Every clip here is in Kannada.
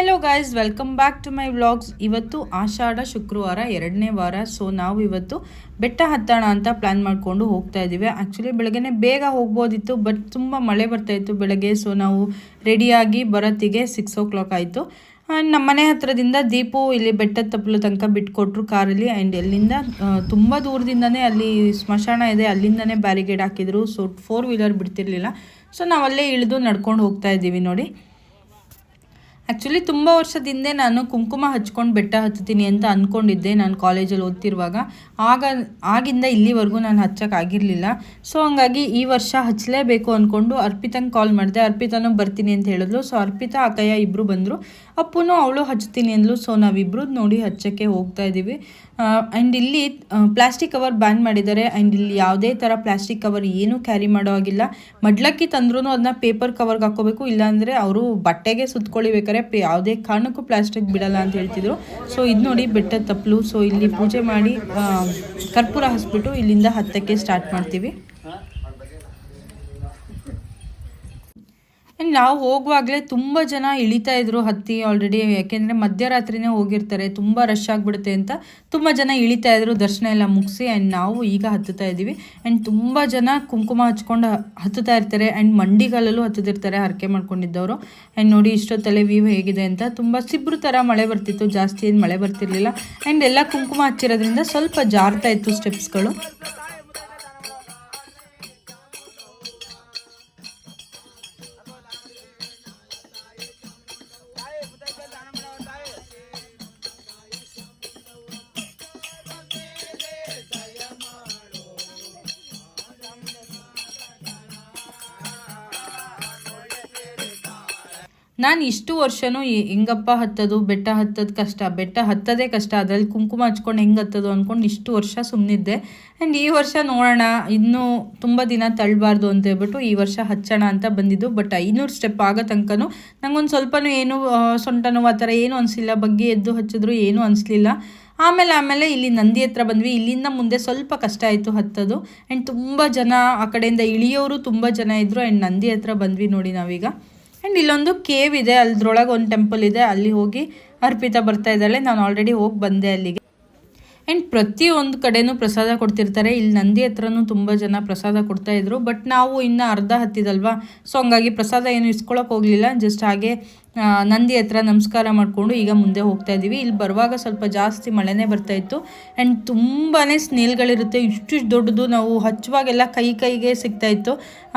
Hello guys welcome back to my vlogs ಇವತ್ತು ಆಷಾಢ, ಶುಕ್ರವಾರ, ಎರಡನೇ ವಾರ. ಸೊ ನಾವು ಇವತ್ತು ಬೆಟ್ಟ ಹತ್ತೋಣ ಅಂತ ಪ್ಲ್ಯಾನ್ ಮಾಡಿಕೊಂಡು ಹೋಗ್ತಾ ಇದ್ದೀವಿ ಆ್ಯಕ್ಚುಲಿ ಬೆಳಗ್ಗೆನೆ ಬೇಗ ಹೋಗ್ಬೋದಿತ್ತು ಬಟ್ ತುಂಬ ಮಳೆ ಬರ್ತಾ ಇತ್ತು ಬೆಳಗ್ಗೆ. ಸೊ ನಾವು ರೆಡಿಯಾಗಿ ಬರೋತ್ತಿಗೆ ಸಿಕ್ಸ್ ಓ ಕ್ಲಾಕ್ ಆಯಿತು ನಮ್ಮ ಮನೆ ಹತ್ರದಿಂದ ದೀಪು ಇಲ್ಲಿ ಬೆಟ್ಟದ ತಪ್ಪಲು ತನಕ ಬಿಟ್ಕೊಟ್ರು ಕಾರಲ್ಲಿ. ಆ್ಯಂಡ್ ಎಲ್ಲಿಂದ ತುಂಬ ದೂರದಿಂದನೇ ಅಲ್ಲಿ ಸ್ಮಶಾನ ಇದೆ. ಅಲ್ಲಿಂದನೇ ಬ್ಯಾರಿಗೇಡ್ ಹಾಕಿದ್ರು. ಸೊ ಫೋರ್ ವೀಲರ್ ಬಿಡ್ತಿರ್ಲಿಲ್ಲ. ಸೊ ನಾವಲ್ಲೇ ಇಳಿದು ನಡ್ಕೊಂಡು ಹೋಗ್ತಾ ಇದ್ದೀವಿ ನೋಡಿ. ಆ್ಯಕ್ಚುಲಿ ತುಂಬ ವರ್ಷದಿಂದ ನಾನು ಕುಂಕುಮ ಹಚ್ಕೊಂಡು ಬೆಟ್ಟ ಹತ್ತೀನಿ ಅಂತ ಅಂದ್ಕೊಂಡಿದ್ದೆ ನಾನು ಕಾಲೇಜಲ್ಲಿ ಓದ್ತಿರುವಾಗ. ಆಗ, ಆಗಿಂದ ಇಲ್ಲಿವರೆಗೂ ನಾನು ಹಚ್ಚೋಕ್ಕಾಗಿರಲಿಲ್ಲ ಸೊ ಹಂಗಾಗಿ ಈ ವರ್ಷ ಹಚ್ಚಲೇಬೇಕು ಅಂದ್ಕೊಂಡು ಅರ್ಪಿತಂಗೆ ಕಾಲ್ ಮಾಡಿದೆ. ಅರ್ಪಿತನೂ ಬರ್ತೀನಿ ಅಂತ ಹೇಳಿದ್ಲು. ಸೊ ಅರ್ಪಿತಾ, ಅಕ್ಕಯ್ಯ ಇಬ್ಬರು ಬಂದರು. ಅಪ್ಪುನೂ ಅವಳು ಹಚ್ತೀನಿ ಅಂದ್ಲು. ಸೊ ನಾವಿಬ್ಬರು ನೋಡಿ ಹಚ್ಚೋಕ್ಕೆ ಹೋಗ್ತಾ ಇದ್ದೀವಿ. ಆ್ಯಂಡ್ ಇಲ್ಲಿ ಪ್ಲಾಸ್ಟಿಕ್ ಕವರ್ ಬ್ಯಾನ್ ಮಾಡಿದ್ದಾರೆ. ಆ್ಯಂಡ್ ಇಲ್ಲಿ ಯಾವುದೇ ಥರ ಪ್ಲಾಸ್ಟಿಕ್ ಕವರ್ ಏನೂ ಕ್ಯಾರಿ ಮಾಡೋ ಆಗಿಲ್ಲ ಮಡ್ಲಕ್ಕಿ ತಂದ್ರೂ ಅದನ್ನ ಪೇಪರ್ ಕವರ್ಗೆ ಹಾಕೋಬೇಕು ಇಲ್ಲಾಂದರೆ ಅವರು ಬಟ್ಟೆಗೆ ಸುತ್ಕೊಳಿಬೇಕಾರೆ ಪೇ ಯಾವುದೇ ಕಾರಣಕ್ಕೂ ಪ್ಲಾಸ್ಟಿಕ್ ಬಿಡಲ್ಲ ಅಂತ ಹೇಳ್ತಿದ್ರು. ಸೊ ಇದು ನೋಡಿ ಬೆಟ್ಟ ತಪ್ಪಲು. ಸೊ ಇಲ್ಲಿ ಪೂಜೆ ಮಾಡಿ ಕರ್ಪೂರ ಹಸ್ಬಿಟ್ಟು ಇಲ್ಲಿಂದ ಹತ್ತಕ್ಕೆ ಸ್ಟಾರ್ಟ್ ಮಾಡ್ತೀವಿ. ನಾವು ಹೋಗುವಾಗಲೇ ತುಂಬ ಜನ ಇಳಿತಾ ಇದ್ರು ಹತ್ತಿ ಆಲ್ರೆಡಿ ಯಾಕೆಂದರೆ ಮಧ್ಯರಾತ್ರಿನೇ ಹೋಗಿರ್ತಾರೆ, ತುಂಬ ರಶ್ ಆಗಿಬಿಡುತ್ತೆ ಅಂತ ತುಂಬ ಜನ ಇಳಿತಾ ಇದ್ರು, ದರ್ಶನ ಎಲ್ಲ ಮುಗಿಸಿ ಆ್ಯಂಡ್ ನಾವು ಈಗ ಹತ್ತುತ್ತಾ ಇದ್ದೀವಿ. ಆ್ಯಂಡ್ ತುಂಬ ಜನ ಕುಂಕುಮ ಹಚ್ಕೊಂಡು ಹತ್ತುತ್ತಾ ಇರ್ತಾರೆ ಆ್ಯಂಡ್ ಮಂಡಿಗಾಲಲ್ಲೂ ಹತ್ತುತ್ತಿರ್ತಾರೆ, ಹರಕೆ ಮಾಡ್ಕೊಂಡಿದ್ದವರು. ಆ್ಯಂಡ್ ನೋಡಿ ಇಷ್ಟೊತ್ತಲ್ಲೇ ವ್ಯೂ ಹೇಗಿದೆ ಅಂತ ತುಂಬ ಸಿಬ್ರು ಥರ ಮಳೆ ಬರ್ತಿತ್ತು, ಜಾಸ್ತಿ ಏನು ಮಳೆ ಬರ್ತಿರಲಿಲ್ಲ. ಆ್ಯಂಡ್ ಎಲ್ಲ ಕುಂಕುಮ ಹಚ್ಚಿರೋದ್ರಿಂದ ಸ್ವಲ್ಪ ಜಾರ್ತಾ ಇತ್ತು ಸ್ಟೆಪ್ಸ್ಗಳು ನಾನು ಇಷ್ಟು ವರ್ಷವೂ ಹೆಂಗಪ್ಪ ಹತ್ತೋದು, ಬೆಟ್ಟ ಹತ್ತೋದು ಕಷ್ಟ, ಬೆಟ್ಟ ಹತ್ತೋದೇ ಕಷ್ಟ, ಅದರಲ್ಲಿ ಕುಂಕುಮ ಹಚ್ಕೊಂಡು ಹೆಂಗೆ ಹತ್ತೋದು ಅಂದ್ಕೊಂಡು ಇಷ್ಟು ವರ್ಷ ಸುಮ್ಮನಿದ್ದೆ ಆ್ಯಂಡ್ ಈ ವರ್ಷ ನೋಡೋಣ, ಇನ್ನೂ ತುಂಬ ದಿನ ತಳ್ಳಬಾರ್ದು ಅಂತ ಹೇಳ್ಬಿಟ್ಟು ಈ ವರ್ಷ ಹಚ್ಚೋಣ ಅಂತ ಬಂದಿದ್ದು. ಬಟ್ ಐನೂರು ಸ್ಟೆಪ್ ಆಗೋ ತನಕನೂ ನಂಗೊಂದು ಸ್ವಲ್ಪನೂ ಏನು ಸೊಂಟ ನೋವು ಆ ಥರ ಏನೂ ಅನಿಸಿಲ್ಲ. ಬಗ್ಗೆ ಎದ್ದು ಹಚ್ಚಿದ್ರು ಏನೂ ಅನಿಸ್ಲಿಲ್ಲ. ಆಮೇಲೆ ಆಮೇಲೆ ಇಲ್ಲಿ ನಂದಿ ಹತ್ರ ಬಂದ್ವಿ. ಇಲ್ಲಿಂದ ಮುಂದೆ ಸ್ವಲ್ಪ ಕಷ್ಟ ಆಯಿತು ಹತ್ತೋದು. ಆ್ಯಂಡ್ ತುಂಬ ಜನ ಆ ಕಡೆಯಿಂದ ಇಳಿಯೋರು ತುಂಬ ಜನ ಇದ್ದರು ಆ್ಯಂಡ್ ನಂದಿ ಹತ್ರ ಬಂದ್ವಿ ನೋಡಿ ನಾವೀಗ. ಆ್ಯಂಡ್ ಇಲ್ಲೊಂದು ಕೇವ್ ಇದೆ, ಅಲ್ದ್ರೊಳಗೆ ಒಂದು ಟೆಂಪಲ್ ಇದೆ, ಅಲ್ಲಿ ಹೋಗಿ ಅರ್ಪಿತಾ ಬರ್ತಾ ಇದ್ದಾಳೆ. ನಾನು ಆಲ್ರೆಡಿ ಹೋಗಿ ಬಂದೆ ಅಲ್ಲಿಗೆ. ಆ್ಯಂಡ್ ಪ್ರತಿಯೊಂದು ಕಡೆನೂ ಪ್ರಸಾದ ಕೊಡ್ತಿರ್ತಾರೆ. ಇಲ್ಲಿ ನಂದಿ ಹತ್ರನೂ ತುಂಬ ಜನ ಪ್ರಸಾದ ಕೊಡ್ತಾಯಿದ್ರು ಬಟ್ ನಾವು ಇನ್ನು ಅರ್ಧ ಹತ್ತಿದಲ್ವಾ? ಸೊ ಹಂಗಾಗಿ ಪ್ರಸಾದ ಏನು ಇಸ್ಕೊಳಕ್ಕೆ ಹೋಗಲಿಲ್ಲ. ಜಸ್ಟ್ ಹಾಗೆ ನಂದಿ ಹತ್ರ ನಮಸ್ಕಾರ ಮಾಡಿಕೊಂಡು ಈಗ ಮುಂದೆ ಹೋಗ್ತಾ ಇದ್ದೀವಿ ಇಲ್ಲಿ ಬರುವಾಗ ಸ್ವಲ್ಪ ಜಾಸ್ತಿ ಮಳೆನೇ ಬರ್ತಾಯಿತ್ತು ಆ್ಯಂಡ್ ತುಂಬಾ ಸ್ನೇಲ್ಗಳಿರುತ್ತೆ. ಇಷ್ಟು ದೊಡ್ಡದು ನಾವು ಹಚ್ಚುವಾಗೆಲ್ಲ ಕೈ ಕೈಗೆ ಸಿಗ್ತಾಯಿತ್ತು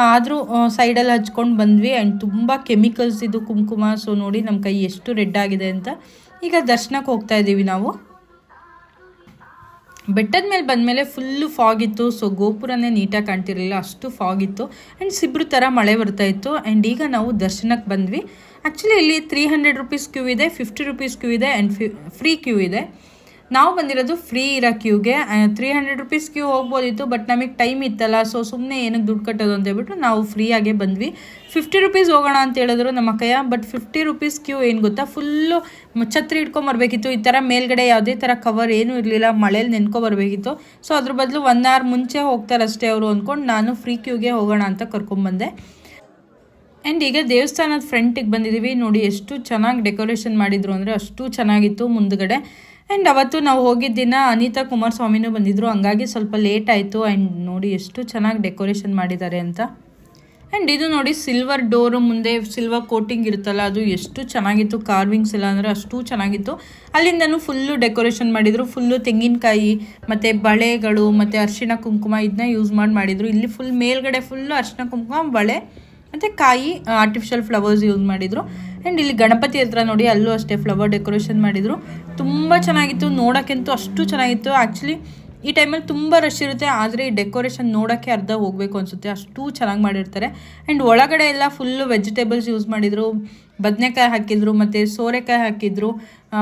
ಆದರೂ ಸೈಡಲ್ಲಿ ಹಚ್ಕೊಂಡು ಬಂದ್ವಿ. ಆ್ಯಂಡ್ ತುಂಬ ಕೆಮಿಕಲ್ಸ್ ಇದು ಕುಂಕುಮ. ಸೊ ನೋಡಿ ನಮ್ಮ ಕೈ ಎಷ್ಟು ರೆಡ್ ಆಗಿದೆ ಅಂತ. ಈಗ ದರ್ಶನಕ್ಕೆ ಹೋಗ್ತಾ ಇದ್ದೀವಿ ನಾವು. ಬೆಟ್ಟದ ಮೇಲೆ ಬಂದಮೇಲೆ ಫುಲ್ಲು ಫಾಗ್ ಇತ್ತು ಸೊ ಗೋಪುರನೇ ನೀಟಾಗಿ ಕಾಣ್ತಿರಲಿಲ್ಲ. ಅಷ್ಟು ಫಾಗ್ ಇತ್ತು ಆ್ಯಂಡ್ ಸಿಬ್ರು ಥರ ಮಳೆ ಬರ್ತಾ ಇತ್ತು. ಆ್ಯಂಡ್ ಈಗ ನಾವು ದರ್ಶನಕ್ಕೆ ಬಂದ್ವಿ. ಆ್ಯಕ್ಚುಲಿ ಇಲ್ಲಿ ತ್ರೀ ಹಂಡ್ರೆಡ್ ರುಪೀಸ್ ಕ್ಯೂ ಇದೆ ಫಿಫ್ಟಿ ರುಪೀಸ್ ಕ್ಯೂ ಇದೆ ಆ್ಯಂಡ್ ಫ್ರೀ ಕ್ಯೂ ಇದೆ. ನಾವು ಬಂದಿರೋದು ಫ್ರೀ ಇರೋ ಕ್ಯೂಗೆ ತ್ರೀ ಹಂಡ್ರೆಡ್ ರುಪೀಸ್ ಕ್ಯೂ ಹೋಗ್ಬೋದಿತ್ತು ಬಟ್ ನಮಗೆ ಟೈಮ್ ಇತ್ತಲ್ಲ ಸೊ ಸುಮ್ಮನೆ ಏನಕ್ಕೆ ದುಡ್ಡು ಕಟ್ಟೋದು ಅಂತ ಹೇಳ್ಬಿಟ್ಟು ನಾವು ಫ್ರೀಯಾಗೆ ಬಂದ್ವಿ. ಫಿಫ್ಟಿ ರುಪೀಸ್ ಹೋಗೋಣ ಅಂತ ಹೇಳಿದ್ರು ನಮ್ಮ ಕೈಯ ಬಟ್ ಫಿಫ್ಟಿ ರುಪೀಸ್ ಕ್ಯೂ ಏನು ಗೊತ್ತಾ? ಫುಲ್ಲು ಛತ್ರಿ ಇಟ್ಕೊಂಬರ್ಬೇಕಿತ್ತು ಈ ಥರ ಮೇಲ್ಗಡೆ ಯಾವುದೇ ಥರ ಕವರ್ ಏನೂ ಇರಲಿಲ್ಲ, ಮಳೇಲಿ ನೆನ್ಕೊಬರ್ಬೇಕಿತ್ತು ಸೊ ಅದ್ರ ಬದಲು ಒನ್ ಅವರ್ ಮುಂಚೆ ಹೋಗ್ತಾರಷ್ಟೇ ಅವರು ಅಂದ್ಕೊಂಡು ನಾನು ಫ್ರೀ ಕ್ಯೂಗೆ ಹೋಗೋಣ ಅಂತ ಕರ್ಕೊಂಡ್ಬಂದೆ ಆ್ಯಂಡ್ ಈಗ ದೇವಸ್ಥಾನದ ಫ್ರಂಟಿಗೆ ಬಂದಿದ್ದೀವಿ ನೋಡಿ, ಎಷ್ಟು ಚೆನ್ನಾಗಿ ಡೆಕೋರೇಷನ್ ಮಾಡಿದ್ರು ಅಂದರೆ ಅಷ್ಟು ಚೆನ್ನಾಗಿತ್ತು ಮುಂದ್ಗಡೆ. ಆ್ಯಂಡ್ ಅವತ್ತು ನಾವು ಹೋಗಿದ್ದ ದಿನ ಅನಿತಾ ಕುಮಾರಸ್ವಾಮಿನೂ ಬಂದಿದ್ದರು ಹಂಗಾಗಿ ಸ್ವಲ್ಪ ಲೇಟ್ ಆಯಿತು. ಆ್ಯಂಡ್ ನೋಡಿ ಎಷ್ಟು ಚೆನ್ನಾಗಿ ಡೆಕೋರೇಷನ್ ಮಾಡಿದ್ದಾರೆ ಅಂತ. ಆ್ಯಂಡ್ ಇದು ನೋಡಿ ಸಿಲ್ವರ್ ಡೋರು ಮುಂದೆ ಸಿಲ್ವರ್ ಕೋಟಿಂಗ್ ಇರುತ್ತಲ್ಲ, ಅದು ಎಷ್ಟು ಚೆನ್ನಾಗಿತ್ತು. ಕಾರ್ವಿಂಗ್ಸ್ ಎಲ್ಲ ಅಂದರೆ ಅಷ್ಟು ಚೆನ್ನಾಗಿತ್ತು. ಅಲ್ಲಿಂದನೂ ಫುಲ್ಲು ಡೆಕೋರೇಷನ್ ಮಾಡಿದರು. ಫುಲ್ಲು ತೆಂಗಿನಕಾಯಿ, ಮತ್ತು ಬಳೆಗಳು, ಮತ್ತು ಅರಿಶಿಣ ಕುಂಕುಮ ಇದನ್ನ ಯೂಸ್ ಮಾಡಿ ಮಾಡಿದರು. ಇಲ್ಲಿ ಫುಲ್ ಮೇಲ್ಗಡೆ ಫುಲ್ಲು ಅರಿಶಿಣ ಕುಂಕುಮ, ಬಳೆ ಮತ್ತು ಕಾಯಿ ಆರ್ಟಿಫಿಷಿಯಲ್ ಫ್ಲವರ್ಸ್ ಯೂಸ್ ಮಾಡಿದರು. ಆ್ಯಂಡ್ ಇಲ್ಲಿ ಗಣಪತಿ ಹತ್ರ ನೋಡಿ ಅಲ್ಲೂ ಅಷ್ಟೇ ಫ್ಲವರ್ ಡೆಕೋರೇಷನ್ ಮಾಡಿದರು. ತುಂಬ ಚೆನ್ನಾಗಿತ್ತು ನೋಡೋಕ್ಕಂತೂ ಅಷ್ಟು ಚೆನ್ನಾಗಿತ್ತು. ಆ್ಯಕ್ಚುಲಿ ಈ ಟೈಮಲ್ಲಿ ತುಂಬ ರಶ್ ಇರುತ್ತೆ, ಆದರೆ ಈ ಡೆಕೋರೇಷನ್ ನೋಡೋಕ್ಕೆ ಅರ್ಧ ಹೋಗಬೇಕು ಅನಿಸುತ್ತೆ. ಅಷ್ಟು ಚೆನ್ನಾಗಿ ಮಾಡಿರ್ತಾರೆ. ಆ್ಯಂಡ್ ಒಳಗಡೆ ಎಲ್ಲ ಫುಲ್ಲು ವೆಜಿಟೇಬಲ್ಸ್ ಯೂಸ್ ಮಾಡಿದರು. ಬದನೆಕಾಯಿ ಹಾಕಿದರು, ಮತ್ತು ಸೋರೆಕಾಯಿ ಹಾಕಿದರು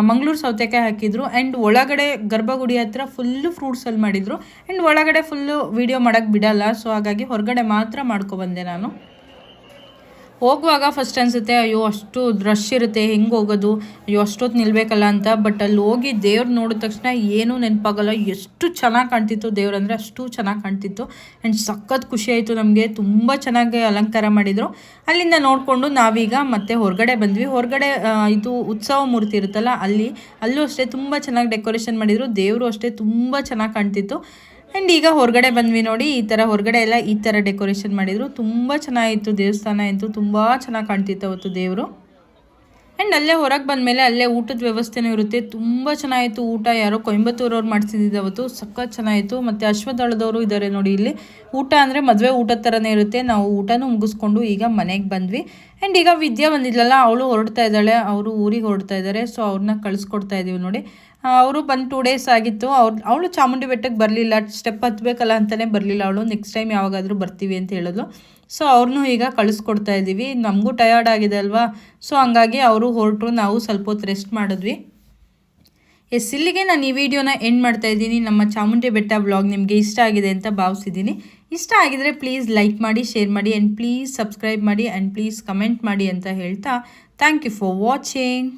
ಮಂಗಳೂರು ಸೌತೆಕಾಯಿ ಹಾಕಿದ್ರು. ಆ್ಯಂಡ್ ಒಳಗಡೆ ಗರ್ಭಗುಡಿ ಹತ್ರ ಫುಲ್ಲು ಫ್ರೂಟ್ಸಲ್ಲಿ ಮಾಡಿದರು. ಆ್ಯಂಡ್ ಒಳಗಡೆ ಫುಲ್ಲು ವೀಡಿಯೋ ಮಾಡೋಕ್ಕೆ ಬಿಡಲ್ಲ. ಸೊ ಹಾಗಾಗಿ ಹೊರಗಡೆ ಮಾತ್ರ ಮಾಡ್ಕೊಬಂದೆ ನಾನು. ಹೋಗುವಾಗ ಫಸ್ಟ್ ಅನಿಸುತ್ತೆ, ಅಯ್ಯೋ, ಅಷ್ಟು ರಶ್ ಇರುತ್ತೆ, ಹೆಂಗೆ ಹೋಗೋದು? ಅಯ್ಯೋ ಅಷ್ಟೊತ್ತು ನಿಲ್ಬೇಕಲ್ಲ ಅಂತ. ಬಟ್ ಅಲ್ಲಿ ಹೋಗಿ ದೇವ್ರು ನೋಡಿದ ತಕ್ಷಣ ಏನೂ ನೆನಪಾಗಲ್ಲ. ಎಷ್ಟು ಚೆನ್ನಾಗಿ ಕಾಣ್ತಿತ್ತು ದೇವ್ರು ಅಂದರೆ ಅಷ್ಟು ಚೆನ್ನಾಗಿ ಕಾಣ್ತಿತ್ತು. ಆ್ಯಂಡ್ ಸಖತ್ ಖುಷಿ ಆಯಿತು ನಮಗೆ. ತುಂಬ ಚೆನ್ನಾಗಿ ಅಲಂಕಾರ ಮಾಡಿದರು. ಅಲ್ಲಿಂದ ನೋಡಿಕೊಂಡು ನಾವೀಗ ಮತ್ತೆ ಹೊರಗಡೆ ಬಂದ್ವಿ. ಹೊರಗಡೆ ಇದು ಉತ್ಸವ ಮೂರ್ತಿ ಇರುತ್ತಲ್ಲ, ಅಲ್ಲಿ, ಅಲ್ಲೂ ಅಷ್ಟೇ ತುಂಬ ಚೆನ್ನಾಗಿ ಡೆಕೋರೇಷನ್ ಮಾಡಿದರು. ದೇವರು ಅಷ್ಟೇ ತುಂಬ ಚೆನ್ನಾಗಿ ಕಾಣ್ತಿತ್ತು. ಆ್ಯಂಡ್ ಈಗ ಹೊರಗಡೆ ಬಂದ್ವಿ ನೋಡಿ, ಈ ಥರ ಹೊರಗಡೆ ಎಲ್ಲ ಈ ಥರ ಡೆಕೋರೇಷನ್ ಮಾಡಿದರು. ತುಂಬ ಚೆನ್ನಾಗಿತ್ತು ದೇವಸ್ಥಾನ ಇತ್ತು ತುಂಬ ಚೆನ್ನಾಗಿ ಕಾಣ್ತಿತ್ತು ಅವತ್ತು ದೇವರು. ಆ್ಯಂಡ್ ಅಲ್ಲೇ ಹೊರಗೆ ಬಂದಮೇಲೆ ಅಲ್ಲೇ ಊಟದ ವ್ಯವಸ್ಥೆನೂ ಇರುತ್ತೆ. ತುಂಬ ಚೆನ್ನಾಗಿತ್ತು ಊಟ. ಯಾರೋ ಕೊಯಂಬತ್ತೂರವ್ರು ಮಾಡಿಸಿದ್ದು ಅವತ್ತು. ಸಖತ್ ಚೆನ್ನಾಗಿತ್ತು. ಮತ್ತು ಅಶ್ವದಳದವರು ಇದ್ದಾರೆ ನೋಡಿ ಇಲ್ಲಿ. ಊಟ ಅಂದರೆ ಮದುವೆ ಊಟದ ಥರನೇ ಇರುತ್ತೆ. ನಾವು ಊಟನೂ ಮುಗಿಸ್ಕೊಂಡು ಈಗ ಮನೆಗೆ ಬಂದ್ವಿ. ಆ್ಯಂಡ್ ಈಗ ವಿದ್ಯಾ ಬಂದಿದ್ಲಲ್ಲ, ಅವಳು ಹೊರಡ್ತಾ ಇದ್ದಾಳೆ. ಅವರು ಊರಿಗೆ ಹೊರಡ್ತಾ ಇದ್ದಾರೆ. ಸೊ ಅವ್ರನ್ನ ಕಳಿಸ್ಕೊಡ್ತಾ ಇದ್ದೀವಿ ನೋಡಿ. ಅವರು ಬಂದು ಟೂ ಡೇಸ್ ಆಗಿತ್ತು. ಅವ್ರು, ಅವಳು ಚಾಮುಂಡಿ ಬೆಟ್ಟಕ್ಕೆ ಬರಲಿಲ್ಲ. ಸ್ಟೆಪ್ ಹತ್ಬೇಕಲ್ಲ ಅಂತಲೇ ಬರಲಿಲ್ಲ ಅವಳು. ನೆಕ್ಸ್ಟ್ ಟೈಮ್ ಯಾವಾಗಾದರೂ ಬರ್ತೀವಿ ಅಂತ ಹೇಳಿದ್ಲು ಸೊ ಅವ್ರನ್ನೂ ಈಗ ಕಳಿಸ್ಕೊಡ್ತಾ ಇದ್ದೀವಿ ನಮಗೂ ಟಯರ್ಡ್ ಆಗಿದೆ ಅಲ್ವಾ? ಸೊ ಹಂಗಾಗಿ ಅವರು ಹೊರಟರು, ನಾವು ಸ್ವಲ್ಪ ಹೊತ್ತು ರೆಸ್ಟ್ ಮಾಡಿದ್ವಿ. ಎಸ್ ಇಲ್ಲಿಗೆ ನಾನು ಈ ವಿಡಿಯೋನ ಎಂಡ್ ಮಾಡ್ತಾ ಇದ್ದೀನಿ. ನಮ್ಮ ಚಾಮುಂಡಿ ಬೆಟ್ಟ ಬ್ಲಾಗ್ ನಿಮಗೆ ಇಷ್ಟ ಆಗಿದೆ ಅಂತ ಭಾವಿಸಿದ್ದೀನಿ. ಇಷ್ಟ ಆಗಿದರೆ ಪ್ಲೀಸ್ ಲೈಕ್ ಮಾಡಿ ಶೇರ್ ಮಾಡಿ ಆ್ಯಂಡ್ ಪ್ಲೀಸ್ ಸಬ್ಸ್ಕ್ರೈಬ್ ಮಾಡಿ ಆ್ಯಂಡ್ ಪ್ಲೀಸ್ ಕಮೆಂಟ್ ಮಾಡಿ ಅಂತ ಹೇಳ್ತಾ ಥ್ಯಾಂಕ್ ಯು ಫಾರ್ ವಾಚಿಂಗ್